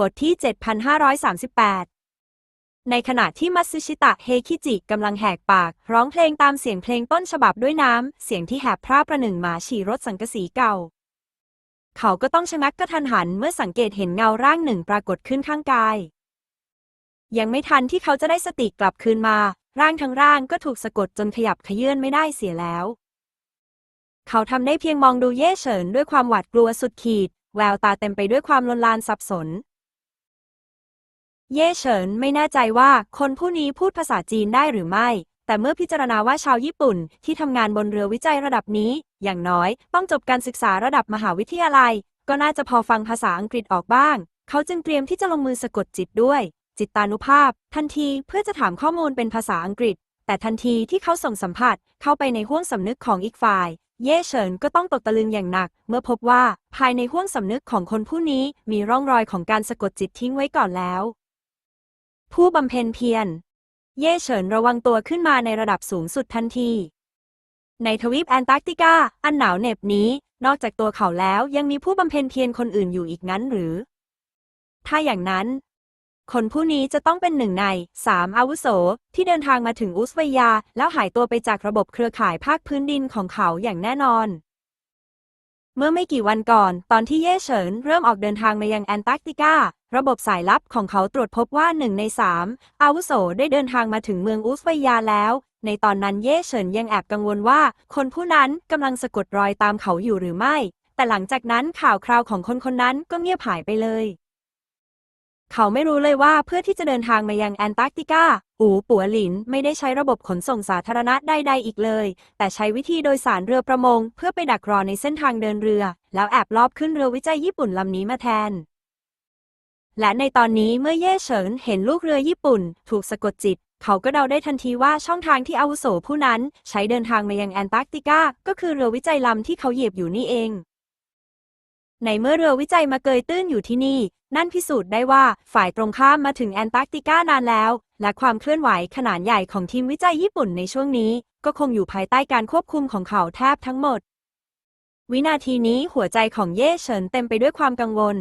บทที่ 7538 ในขณะที่มัตสึชิตะเฮคิจิกำลังแหกปาก ร้องเพลงตามเสียงเพลงต้นฉบับด้วยน้ำ เสียงที่แหบพร่าประหนึ่งหมาฉี่รถสังกสีเก่า เขาก็ต้องชะงักกระทันหันเมื่อสังเกตเห็นเงาร่างหนึ่งปรากฏขึ้นข้างกาย ยังไม่ทันที่เขาจะได้สติกลับคืนมา ร่างทั้งร่างก็ถูกสะกดจนขยับขยื่นไม่ได้เสียแล้ว เขาทำได้เพียงมองดูเย่เฉินด้วยความหวาดกลัวสุดขีด แววตาเต็มไปด้วยความลนลานสับสน เย่เฉินไม่แน่ใจว่าคนผู้นี้พูดภาษาจีนได้หรือไม่ แต่เมื่อพิจารณาว่าชาวญี่ปุ่นที่ทำงานบนเรือวิจัยระดับนี้ อย่างน้อยต้องจบการศึกษาระดับมหาวิทยาลัย ก็น่าจะพอฟังภาษาอังกฤษออกบ้าง เขาจึงเตรียมที่จะลงมือสะกดจิตด้วย จิตตานุภาพ ทันทีเพื่อจะถามข้อมูลเป็นภาษาอังกฤษ แต่ทันทีที่เขาส่งสัมผัสเข้าไปในห้วงสำนึกของอีกฝ่าย เย่เฉินก็ต้องตกตะลึงอย่างหนัก เมื่อพบว่าภายในห้วงสำนึกของคนผู้นี้มีร่องรอยของการสะกดจิตทิ้งไว้ก่อนแล้ว ผู้บำเพ็ญเพียร เย่เฉินระวังตัวขึ้นมาในระดับสูงสุดทันที ในทวีปแอนตาร์กติกา อันหนาวเหน็บนี้ นอกจากตัวเขาแล้วยังมีผู้บำเพ็ญเพียรคนอื่นอยู่อีกงั้นหรือ ถ้าอย่างนั้น คนผู้นี้จะต้องเป็นหนึ่งในสามอาวุโส ที่เดินทางมาถึงอุซเวียาแล้วหายตัวไปจากระบบเครือข่ายภาคพื้นดินของเขาอย่างแน่นอน เมื่อไม่กี่วันก่อน ตอนที่เย่เฉินเริ่มออกเดินทางมายังแอนตาร์กติกา ระบบสายลับของเขาตรวจพบว่าหนึ่งในสามอาวุโสได้เดินทางมาถึงเมืองอุสเวียาแล้ว ในตอนนั้นเย่เฉินยังแอบกังวลว่า คนผู้นั้นกำลังสะกดรอยตามเขาอยู่หรือไม่ แต่หลังจากนั้นข่าวคราวของคนคนนั้นก็เงียบหายไปเลย เขาไม่รู้เลยว่าเพื่อที่จะเดินทางมายังแอนตาร์กติกา อูปัวหลินไม่ได้ใช้ระบบขนส่งสาธารณะใดๆอีกเลย แต่ใช้วิธีโดยสารเรือประมง เพื่อไปดักรอในเส้นทางเดินเรือ แล้วแอบลอบขึ้นเรือวิจัยญี่ปุ่นลำนี้มาแทน และในตอนนี้เมื่อเย่เฉินเห็นลูกเรือญี่ปุ่น ถูกสะกดจิต เขาก็เดาได้ทันทีว่าช่องทางที่อาวุโสผู้นั้น ใช้เดินทางมายังแอนตาร์กติกา ก็คือเรือวิจัยลำที่เขาเหยียบอยู่นี่เอง ในเมื่อเรือวิจัยมาเกยตื้นอยู่ที่นี่ นั่นพิสูจน์ได้ว่าฝ่ายตรงข้ามมาถึงแอนตาร์กติกานานแล้ว และความเคลื่อนไหวขนาดใหญ่ของทีมวิจัยญี่ปุ่นในช่วงนี้ ก็คงอยู่ภายใต้การควบคุมของเขาแทบทั้งหมด วินาทีนี้หัวใจของเย่เฉินเต็มไปด้วยความกังวล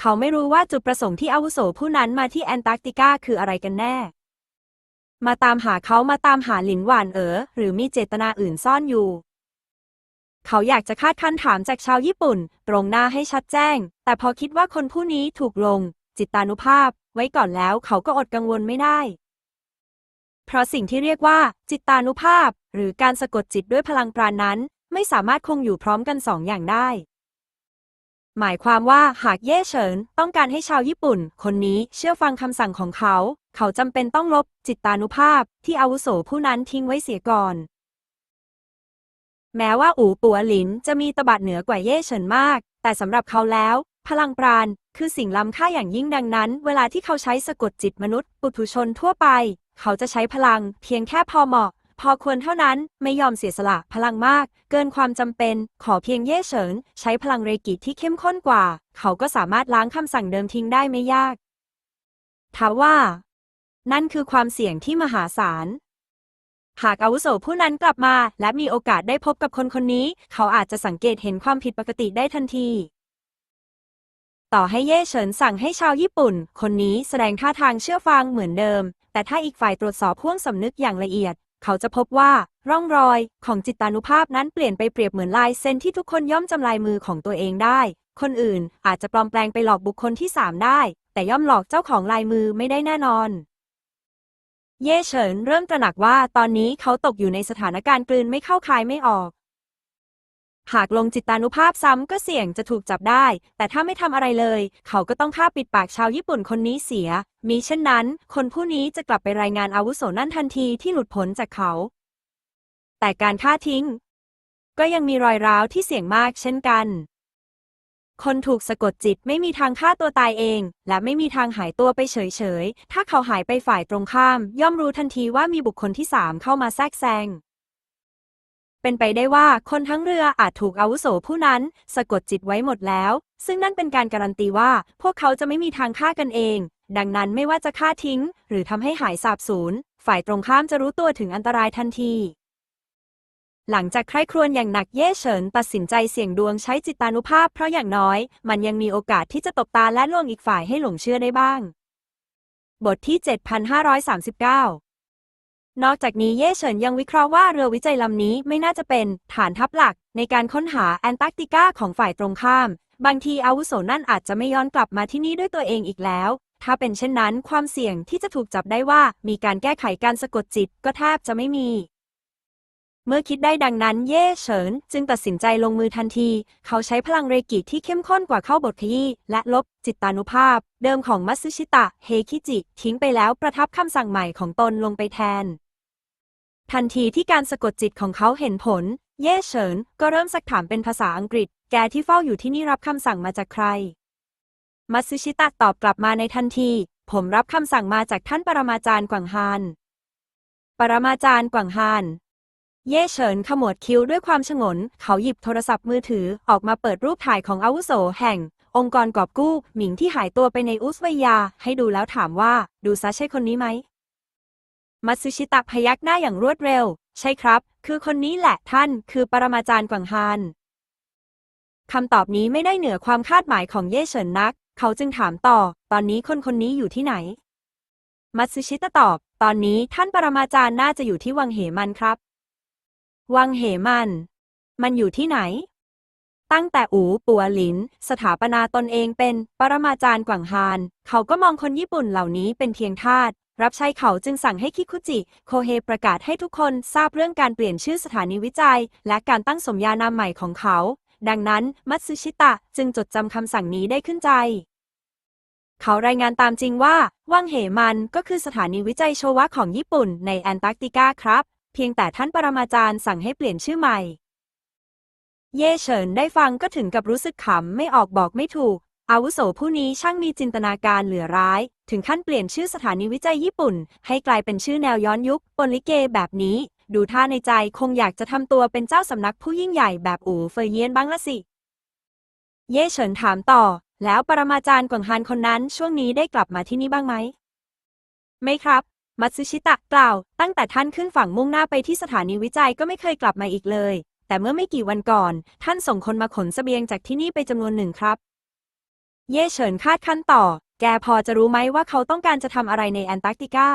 เขาไม่รู้ว่าจุดประสงค์ที่อาวุโสผู้นั้นมาที่แอนตาร์กติกาคืออะไรกันแน่ มาตามหาเขามาตามหาหลินหวานเอ๋อหรือมีเจตนาอื่นซ่อนอยู่ เขาอยากจะคาดคั้นถามจากชาวญี่ปุ่น ตรงหน้าให้ชัดแจ้ง แต่พอคิดว่าคนผู้นี้ถูกลง จิตตานุภาพ ไว้ก่อนแล้วเขาก็อดกังวลไม่ได้ เพราะสิ่งที่เรียกว่า จิตตานุภาพ หรือการสะกดจิตด้วยพลังปราณนั้น ไม่สามารถคงอยู่พร้อมกันสองอย่างได้ หมายความว่าหากเย่เฉินต้องการให้ชาวญี่ปุ่น คนนี้เชื่อฟังคำสั่งของเขา เขาจำเป็นต้องลบจิตตานุภาพที่อาวุโสผู้นั้นทิ้งไว้เสียก่อน แม้ว่าอูปัวหลินจะมีตบะเหนือกว่าเย่เฉินมาก แต่สำหรับเขาแล้ว พลังปราณคือสิ่งล้ำค่าอย่างยิ่งดังนั้น เวลาที่เขาใช้สะกดจิตมนุษย์ ปุถุชนทั่วไป เขาจะใช้พลัง เพียงแค่พอเหมาะ พอควรเท่านั้นไม่ยอมเสียสละพลังมาก เกินความจำเป็น ขอเพียงเย่เฉินใช้พลังเรกิที่เข้มข้นกว่า เขาก็สามารถล้างคำสั่งเดิมทิ้งได้ไม่ยากทว่า นั่นคือความเสี่ยงที่มหาศาล หากอาวุโสผู้นั้นกลับมา และมีโอกาสได้พบกับคนคนนี้ เขาอาจจะสังเกตเห็นความผิดปกติได้ทันที ต่อให้เย่เฉินสั่งให้ชาวญี่ปุ่น คนนี้แสดงท่าทางเชื่อฟังเหมือนเดิม แต่ถ้าอีกฝ่ายตรวจสอบพ่วงสำนึกอย่างละเอียด เขาจะพบว่า ร่องรอย ของจิตตานุภาพนั้นเปลี่ยนไปเปรียบเหมือนลายเส้นที่ทุกคนย่อมจำลายมือของตัวเองได้ คนอื่นอาจจะปลอมแปลงไปหลอกบุคคลที่สามได้ แต่ย่อมหลอกเจ้าของลายมือไม่ได้แน่นอน เย่เฉินเริ่มตระหนักว่าตอนนี้เขาตกอยู่ในสถานการณ์กลืนไม่เข้าคายไม่ออก หากลงจิตานุภาพซ้ำก็เสี่ยงจะถูกจับได้ แต่ถ้าไม่ทำอะไรเลย เขาก็ต้องฆ่าปิดปากชาวญี่ปุ่นคนนี้เสียมีเช่นนั้น คนผู้นี้จะกลับไปรายงานอาวุโสนั่นทันทีที่หลุดพ้นจากเขา แต่การฆ่าทิ้ง ก็ยังมีรอยร้าวที่เสี่ยงมากเช่นกัน คนถูกสะกดจิตไม่มีทางฆ่าตัวตายเอง และไม่มีทางหายตัวไปเฉยๆ ถ้าเขาหายไปฝ่ายตรงข้าม ย่อมรู้ทันทีว่ามีบุคคลที่สามเข้ามาแทรกแซง เป็นไปได้ว่าคนทั้งเรืออาจถูกอาวุโสผู้นั้น สะกดจิตไว้หมดแล้ว ซึ่งนั่นเป็นการการันตีว่า พวกเขาจะไม่มีทางฆ่ากันเอง ดังนั้นไม่ว่าจะฆ่าทิ้ง หรือทำให้หายสาบสูญ ฝ่ายตรงข้ามจะรู้ตัวถึงอันตรายทันที หลังจากใคร่ครวญอย่างหนักเย่เฉินตัดสินใจเสี่ยงดวงใช้จิตานุภาพเพราะอย่างน้อย มันยังมีโอกาสที่จะตบตาและลวงอีกฝ่ายให้หลงเชื่อได้บ้าง บทที่ 7539 นอกจากนี้เย่เฉินยังวิเคราะห์ว่าเรือวิจัยลำนี้ไม่น่าจะเป็นฐานทัพหลัก ในการค้นหาแอนตาร์กติกาของฝ่ายตรงข้าม บางทีอาวุโสนั่นอาจจะไม่ย้อนกลับมาที่นี่ด้วยตัวเองอีกแล้ว ถ้าเป็นเช่นนั้น ความเสี่ยงที่จะถูกจับได้ว่ามีการแก้ไขการสะกดจิตก็แทบจะไม่มี เมื่อคิดได้ดังนั้นเย่เฉิน จึงตัดสินใจลงมือทันที เขาใช้พลังเรกิที่เข้มข้นกว่าเข้าบทขยี้และลบจิตตานุภาพ เดิมของมัตสึชิตะ เฮคิจิ ทิ้งไปแล้วประทับคำสั่งใหม่ของตนลงไปแทน ทันทีที่การสะกดจิตของเขาเห็นผล เย่เฉิน ก็เริ่มสักถามเป็นภาษาอังกฤษ แกที่เฝ้าอยู่ที่นี่รับคำสั่งมาจากใคร มัตสึชิตะตอบกลับมาในทันที ผมรับคำสั่งมาจากท่านปรมาจารย์กวางฮานปรมาจารย์กวางฮาน เย่เฉินขมวดคิ้วด้วยความฉงน เขาหยิบโทรศัพท์มือถือออกมาเปิดรูปถ่ายของอาวุโสแห่ง องค์กรกอบกู้ หมิงที่หายตัวไปในอุซเวียาให้ดูแล้วถามว่า ดูซะใช่คนนี้ไหมมัตสึชิตะพยักหน้าอย่างรวดเร็ว ใช่ครับ คือคนนี้แหละท่านคือปรมาจารย์กวางฮานคำตอบนี้ไม่ได้เหนือความคาดหมายของเย่เฉินนัก เขาจึงถามต่อ ตอนนี้คนคนนี้อยู่ที่ไหน มัตสึชิตะตอบ ตอนนี้ท่านปรมาจารย์น่าจะอยู่ที่วังเหมันครับ วังเหมัน มันอยู่ที่ไหน ตั้งแต่อูปัวหลิน สถาปนาตนเองเป็นปรมาจารย์กวางฮาน เขาก็มองคนญี่ปุ่นเหล่านี้เป็นเพียงทาสรับใช้เขาจึงสั่งให้คิคุจิ โคเฮประกาศให้ทุกคนทราบเรื่องการเปลี่ยนชื่อสถานีวิจัย และการตั้งสมญานามใหม่ของเขา ดังนั้น มัตสึชิตะจึงจดจำคำสั่งนี้ได้ขึ้นใจ เขารายงานตามจริงว่า วังเหมันก็คือสถานีวิจัยโชวะของญี่ปุ่นในแอนตาร์กติกาครับ เพียงแต่ท่านปรมาจารย์สั่งให้เปลี่ยนชื่อใหม่ เย่เฉินได้ฟังก็ถึงกับรู้สึกขำไม่ออกบอกไม่ถูก อาวุโสผู้นี้ช่างมีจินตนาการเหลือร้าย ถึงขั้นเปลี่ยนชื่อสถานีวิจัยญี่ปุ่น ให้กลายเป็นชื่อแนวย้อนยุคปนลิเกแบบนี้ ดูท่าในใจคงอยากจะทำตัวเป็นเจ้าสำนักผู้ยิ่งใหญ่แบบอู่เฟยเยียนบ้างละสิ เย่เฉินถามต่อ แล้วปรมาจารย์กวางฮานคนนั้นช่วงนี้ได้กลับมาที่นี่บ้างไหมไม่ครับ มัตสึชิตะกล่าว ตั้งแต่ท่านขึ้นฝั่งมุ่งหน้าไปที่สถานีวิจัยก็ไม่เคยกลับมาอีกเลย แต่เมื่อไม่กี่วันก่อน ท่านส่งคนมาขนเสบียงจากที่นี่ไปจำนวนหนึ่งครับ เย่เฉินคาดขั้นต่อ แกพอจะรู้ไหมว่าเขาต้องการจะทำอะไรในแอนตาร์กติกา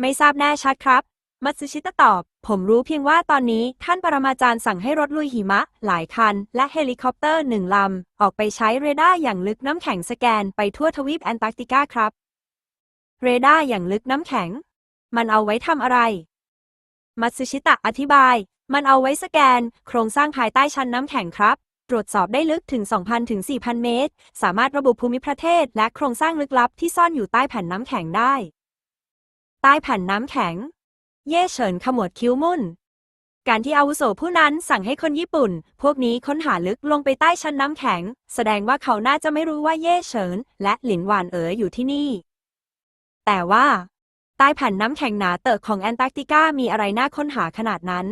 ไม่ทราบแน่ชัดครับ มัตสึชิตะตอบ ผมรู้เพียงว่าตอนนี้ท่านปรมาจารย์สั่งให้รถลุยหิมะ หลายคัน และเฮลิคอปเตอร์หนึ่งลำออกไปใช้เรดาร์อย่างลึกน้ำแข็งสแกนไปทั่วทวีปแอนตาร์กติกาครับ เรดาร์อย่างลึกน้ำแข็ง มันเอาไว้ทำอะไร มัตสึชิตะอธิบาย มันเอาไว้สแกน โครงสร้างภายใต้ชั้นน้ำแข็งครับ ตรวจสอบได้ลึกถึง 2,000 ถึง 4,000 เมตร สามารถระบุภูมิประเทศ และโครงสร้างลึกลับที่ซ่อนอยู่ใต้แผ่นน้ำแข็งได้ ใต้แผ่นน้ำแข็ง เย่เฉินขมวดคิ้วมุ่น การที่อาวุโสผู้นั้นสั่งให้คนญี่ปุ่น พวกนี้ค้นหาลึกลงไปใต้ชั้นน้ำแข็ง แสดงว่าเขาน่าจะไม่รู้ว่าเย่เฉิน และหลินหวานเอ๋ออยู่ที่นี่ แต่ว่า ใต้แผ่นน้ำแข็งหนาเติกของแอนตาร์กติกามีอะไรน่าค้นหาขนาดนั้น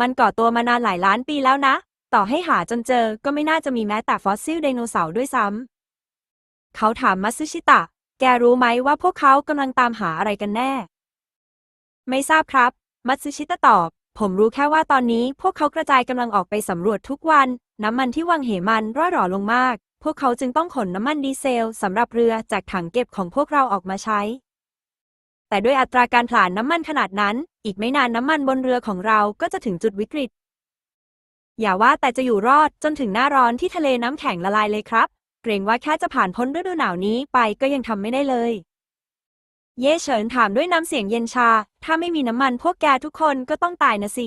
มันก่อตัวมานานหลายล้านปีแล้วนะ ต่อให้หาจนเจอก็ไม่น่าจะมีแม้แต่ฟอสซิลไดโนเสาร์ด้วยซ้ำ เขาถามมัตสึชิตะ แกรู้ไหมว่าพวกเขากำลังตามหาอะไรกันแน่ ไม่ทราบครับ มัตสึชิตะตอบ ผมรู้แค่ว่าตอนนี้พวกเขากระจายกำลังออกไปสำรวจทุกวัน น้ำมันที่วังเหมันร่อยหรอลงมาก พวกเขาจึงต้องขนน้ำมันดีเซลสำหรับเรือจากถังเก็บของพวกเราออกมาใช้ แต่ด้วยอัตราการผลาญน้ำมันขนาดนั้น อีกไม่นานน้ำมันบนเรือของเราก็จะถึงจุดวิกฤต อย่าว่าแต่จะอยู่รอดจนถึงหน้าร้อนที่ทะเลน้ำแข็งละลายเลยครับ เกรงว่าแค่จะผ่านพ้นฤดูหนาวนี้ไปก็ยังทำไม่ได้เลย เย่เฉินถามด้วยน้ำเสียงเย็นชา ถ้าไม่มีน้ำมันพวกแกทุกคนก็ต้องตายนะสิ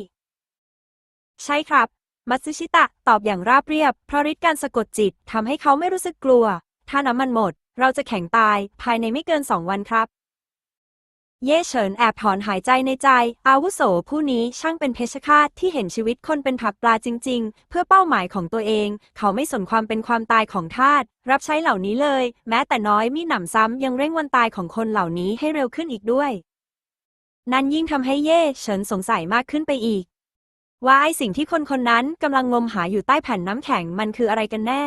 ใช่ครับ มัตสึชิตะตอบอย่างราบเรียบ เพราะฤทธิ์การสะกดจิตทำให้เขาไม่รู้สึกกลัว ถ้าน้ำมันหมด เราจะแข็งตายภายในไม่เกินสองวันครับ เย่เฉินแอบถอนหายใจในใจ อาวุโสผู้นี้ช่างเป็นเพชฌฆาตที่เห็นชีวิตคนเป็นผักปลาจริง ๆ เพื่อเป้าหมายของตัวเอง เขาไม่สนความเป็นความตายของทาสรับใช้เหล่านี้เลย แม้แต่น้อยมีหนำซ้ำยังเร่งวันตายของคนเหล่านี้ให้เร็วขึ้นอีกด้วย นั่นยิ่งทำให้เย่เฉินสงสัยมากขึ้นไปอีก ว่าไอสิ่งที่คนคนนั้นกำลังงมหาอยู่ใต้แผ่นน้ำแข็งมันคืออะไรกันแน่